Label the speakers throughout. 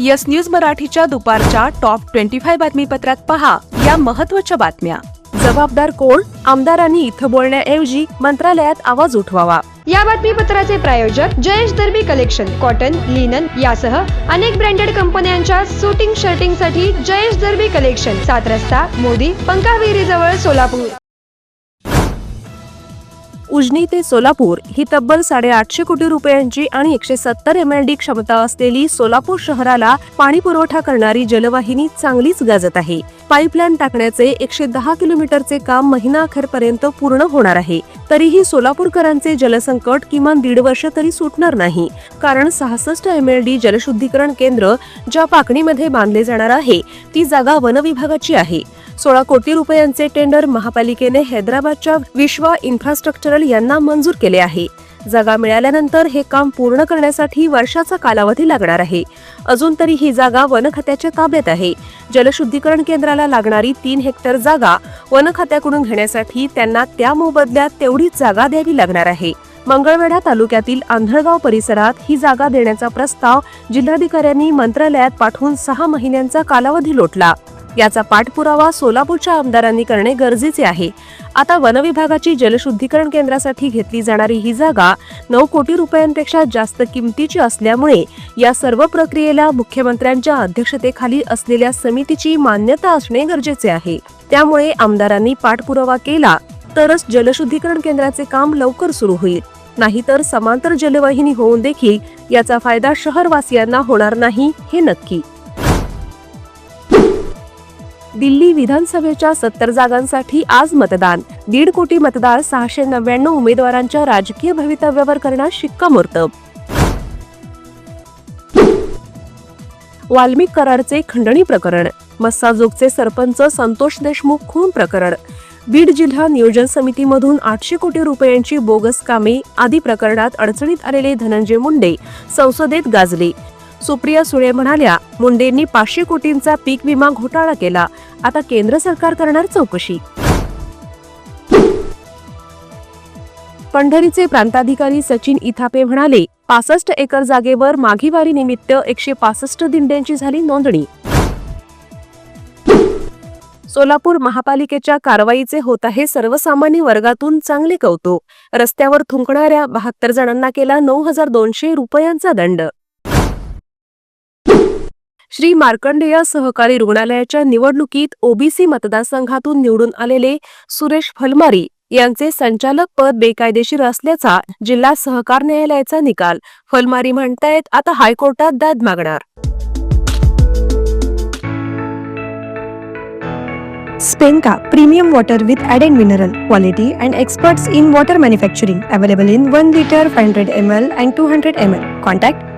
Speaker 1: Yes news मराठीच्या दुपारच्या top twenty five बातमीपत्रात पहा या महत्त्वाच्या बातम्या. जबाबदार कोण? आमदारांनी इथं बोलण्याऐवजी मंत्रालयात आवाज उठवावा.
Speaker 2: या बातमीपत्राचे प्रायोजक Jayesh Darbi collection cotton linen यासह अनेक ब्रँडेड कंपन्यांच्या सुटिंग शर्टिंगसाठी जयेश दर्बी कलेक्शन सात रस्ता मोदी पंकाविहिरी जवळ सोलापूर.
Speaker 1: उजनी ते सोलापूर ही तब्बल साडेआठशे कोटी रुपयांची आणि एकशे सत्तर एम एल डी क्षमता असलेली सोलापूर शहराला पाणी पुरवठा करणारी जलवाहिनी चांगलीच गाजत आहे. पाईपलाईन टाकण्याचे एकशे दहा किलोमीटरचे काम महिना अखेरपर्यंत पूर्ण होणार आहे. तरीही सोलापूरकरांचे जलसंकट किमान दीड वर्ष तरी सुटणार नाही. कारण सहासष्ट एम एल डी जलशुद्धीकरण केंद्र ज्या पाकणीमध्ये बांधले जाणार आहे ती जागा वनविभागाची आहे. सोळा कोटी रुपयांचे टेंडर महापालिकेने हैदराबादच्या विश्वा इन्फ्रास्ट्रक्चरल यांना मंजूर केले आहे. जागा मिळाल्यानंतर हे काम पूर्ण करण्यासाठी वर्षाचा कालावधी लागणार आहे. अजून तरी ही जागा वन खात्याच्या ताब्यात आहे. जलशुद्धीकरण केंद्राला लागणारी तीन हेक्टर जागा वन खात्याकडून घेण्यासाठी त्यांना त्या मोबदल्यात तेवढीच जागा द्यावी लागणार आहे. मंगळवेढा तालुक्यातील आंधळगाव परिसरात ही जागा देण्याचा प्रस्ताव जिल्हाधिकाऱ्यांनी मंत्रालयात पाठवून सहा महिन्यांचा कालावधी लोटला. याचा पाठपुरावा सोलापूरच्या आमदारांनी करणे गरजेचे आहे. आता वनविभागाची जलशुद्धीकरण केंद्रासाठी घेतली जाणारी ही जागा नऊ कोटी रुपयांपेक्षा जास्त किमतीची असल्यामुळे या सर्व प्रक्रियेला मुख्यमंत्र्यांच्या अध्यक्षतेखाली असलेल्या समितीची मान्यता असणे गरजेचे आहे. त्यामुळे आमदारांनी पाठपुरावा केला तरच जलशुद्धीकरण केंद्राचे काम लवकर सुरू होईल. नाहीतर समांतर जलवाहिनी होऊन देखील याचा फायदा शहरवासियांना होणार नाही हे नक्की. दिल्ली विधानसभेच्या सत्तर जागांसाठी आज मतदान. दीड कोटी मतदार सहाशे नव्याण्णव उमेदवारांच्या राजकीय भवितव्यावर करणार शिक्कामोर्तब. वाल्मिक करारचे खंडणी प्रकरण. मस्साजोगचे सरपंच संतोष देशमुख खून प्रकरण. बीड जिल्हा नियोजन समितीमधून आठशे कोटी रुपयांची बोगस कामे आदी प्रकरणात अडचणीत आलेले धनंजय मुंडे संसदेत गाजले. सुप्रिया सुळे म्हणाल्या मुंडेंनी पाचशे कोटींचा पीक विमा घोटाळा केला. आता केंद्र सरकार करणार चौकशी. पंढरीचे प्रांताधिकारी सचिन इथापे म्हणाले पासष्ट एकर जागेवर माघीवारी निमित्त एकशे पासष्ट दिंड्यांची झाली नोंदणी. सोलापूर महापालिकेच्या कारवाईचे होत आहे सर्वसामान्य वर्गातून चांगले कौतुक. रस्त्यावर थुंकणाऱ्या बहात्तर जणांना केला नऊ हजार दोनशे रुपयांचा दंड. श्री मार्कंडेय सहकारी रुग्णालयाच्या निवडणुकीत ओबीसी मतदारसंघातून निवडून आलेले सुरेश फलमारी यांचे संचालक पद बेकायदेशीर असल्याचा जिल्हा सहकार न्यायालयाचा निकाल. फलमारी म्हणतायत आता हायकोर्टात दाद मागणार.
Speaker 3: स्पेनका premium water with add and mineral quality and experts in water manufacturing available in one litre five hundred M L and two hundred M L. Contact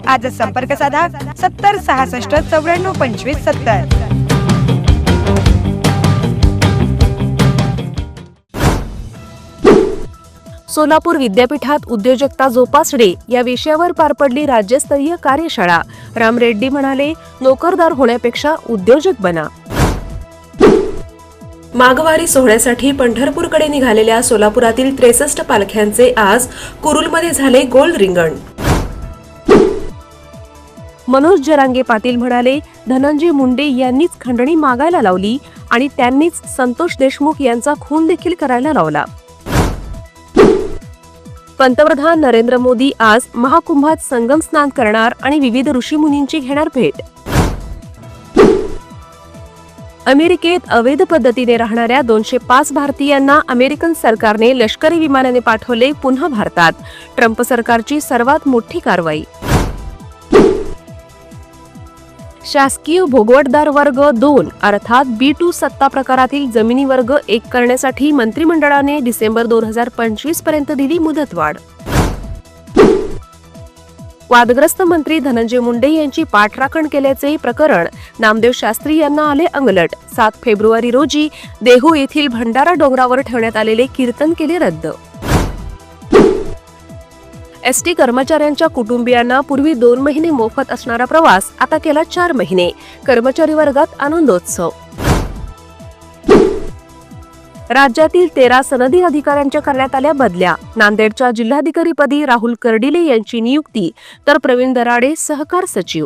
Speaker 4: आजच संपर्क साधा सत्तर सहासष्ट चौऱ्याण्णव पंचवीस सत्तर.
Speaker 1: सोलापूर विद्यापीठात उद्योजकता जोपासणे या विषयावर पार पडली राज्यस्तरीय कार्यशाळा. राम रेड्डी म्हणाले नोकरदार होण्यापेक्षा उद्योजक बना. माघवारी सोहळ्यासाठी पंढरपूरकडे निघालेल्या सोलापुरातील त्रेसष्ट पालख्यांचे आज कुरुलमध्ये झाले गोल रिंगण. मनोज जरांगे पाटील म्हणाले धनंजय मुंडे यांनीच खंडणी मागायला लावली आणि त्यांनीच संतोष देशमुख यांचा खून देखील करायला लावला. पंतप्रधान नरेंद्र मोदी आज महाकुंभात संगम स्नान करणार आणि विविध ऋषीमुनींची घेणार भेट. अमेरिकेत अवैध पद्धतीने राहणाऱ्या दोनशे पाच भारतीयांना अमेरिकन सरकारने लष्करी विमानाने पाठवले पुन्हा भारतात. ट्रम्प सरकारची सर्वात मोठी कारवाई. शासकीय भोगवटदार वर्ग दोन अर्थात बी टू सत्ता प्रकारातील जमिनी वर्ग एक करण्यासाठी मंत्रिमंडळाने डिसेंबर दोन हजार पंचवीसपर्यंत दिली मुदतवाढ. वादग्रस्त मंत्री धनंजय मुंडे यांची पाठराखण केल्याचे प्रकरण नामदेव शास्त्री यांना आले अंगलट. सात फेब्रुवारी रोजी देहू येथील भंडारा डोंगरावर ठेवण्यात आलेले कीर्तन केले रद्द. एस टी कर्मचाऱ्यांच्या कुटुंबियांना पूर्वी दोन महिने मोफत असणारा प्रवास आता केला चार महिने. कर्मचारी वर्गात आनंदोत्सव. राज्यातील तेरा सनदी अधिकाऱ्यांच्या करण्यात आल्या बदल्या. नांदेडच्या जिल्हाधिकारीपदी राहुल कर्डिले यांची नियुक्ती. तर प्रवीण दराडे सहकार सचिव.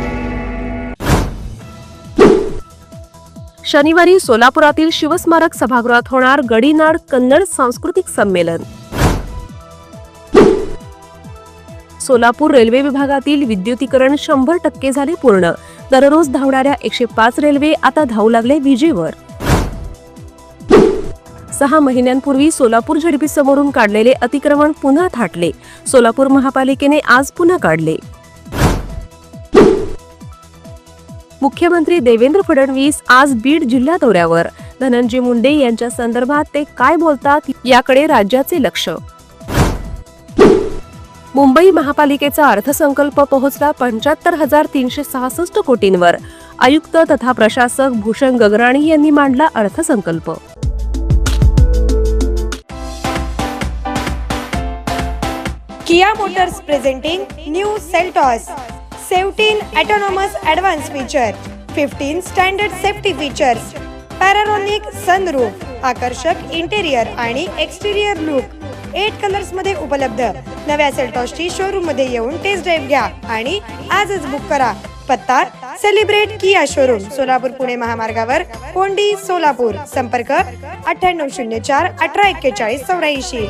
Speaker 1: शनिवारी सोलापुरातील शिवस्मारक सभागृहात होणार गडीनाड कन्नड सांस्कृतिक संमेलन. सोलापूर रेल्वे विभागातील विद्युतीकरण शंभर टक्के झाले पूर्ण. दररोज धावणाऱ्या एकशे पाच रेल्वे आता धावू लागले विजेवर. सहा महिन्यांपूर्वी सोलापूर झडपीसमोरून काढलेले अतिक्रमण पुन्हा थाटले. सोलापूर महापालिकेने आज पुन्हा काढले. मुख्यमंत्री देवेंद्र फडणवीस आज बीड जिल्हा दौऱ्यावर. धनंजय मुंडे यांच्या संदर्भात ते काय बोलतात याकडे राज्याचे लक्ष. मुंबई महापालिकेचा अर्थसंकल्प पोहोचला पंच्याहत्तर हजार तीनशे सहासष्ट कोटींवर. आयुक्त तथा प्रशासक भूषण गगराणी यांनी मांडला अर्थसंकल्प.
Speaker 4: Kia Motors presenting new Seltos. Seventeen autonomous advance feature fifteen standard safety features panoramic sunroof आकर्षक इंटेरियर आणि एक्सटेरियर लुक एट कलर्समध्ये उपलब्ध. नव्या सेल्टॉसची शोरूममध्ये येऊन टेस्ट ड्राईव्ह घ्या आणि आजच बुक करा. पत्ता celebrate Kia showroom Solapur Pune महामार्गावर कोंडी सोलापूर. संपर्क अठ्ठ्याण्णव शून्य चार अठरा एक्केचाळीस चौऱ्याऐंशी.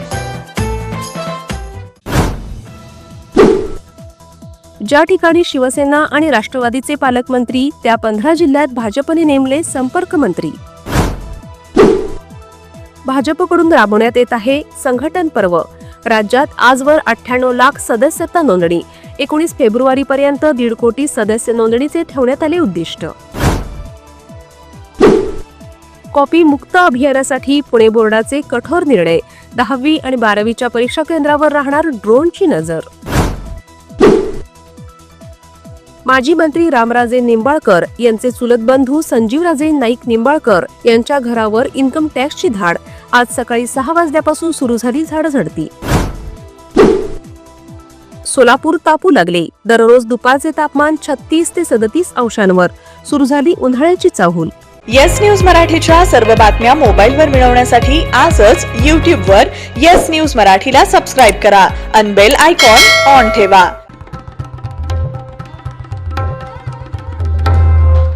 Speaker 1: ज्या ठिकाणी शिवसेना आणि राष्ट्रवादीचे पालकमंत्री त्या पंधरा जिल्ह्यात भाजपने नेमले संपर्क मंत्री. भाजपकडून राबवण्यात येत आहे संघटन पर्व. राज्यात आजवर अठ्ठ्याण्णव लाख सदस्यता नोंदणी. एकोणीस फेब्रुवारी पर्यंत दीड कोटी सदस्य नोंदणीचे ठेवण्यात आले उद्दिष्ट. कॉपी मुक्त अभियानासाठी पुणे बोर्डाचे कठोर निर्णय. दहावी आणि बारावीच्या परीक्षा केंद्रावर राहणार ड्रोनची नजर. माजी मंत्री रामराजे निंबाळकर यांचे चुलत बंधू संजीवराजे नाईक निंबाळकर यांच्या घरावर इन्कम टॅक्सची धाड. आज सकाळी सहा वाजल्यापासून सुरू झाली झाडझडती. सोलापूर तापू लागले. दररोज दुपारचे तापमान छत्तीस ते सदतीस अंशांवर. सुरू झाली उन्हाळ्याची चाहूल.
Speaker 5: येस न्यूज मराठीच्या सर्व बातम्या मोबाईलवर मिळवण्यासाठी आजच यूट्यूबवर येस न्यूज मराठीला सबस्क्राईब करा. अनबेल आयकॉन ऑन ठेवा.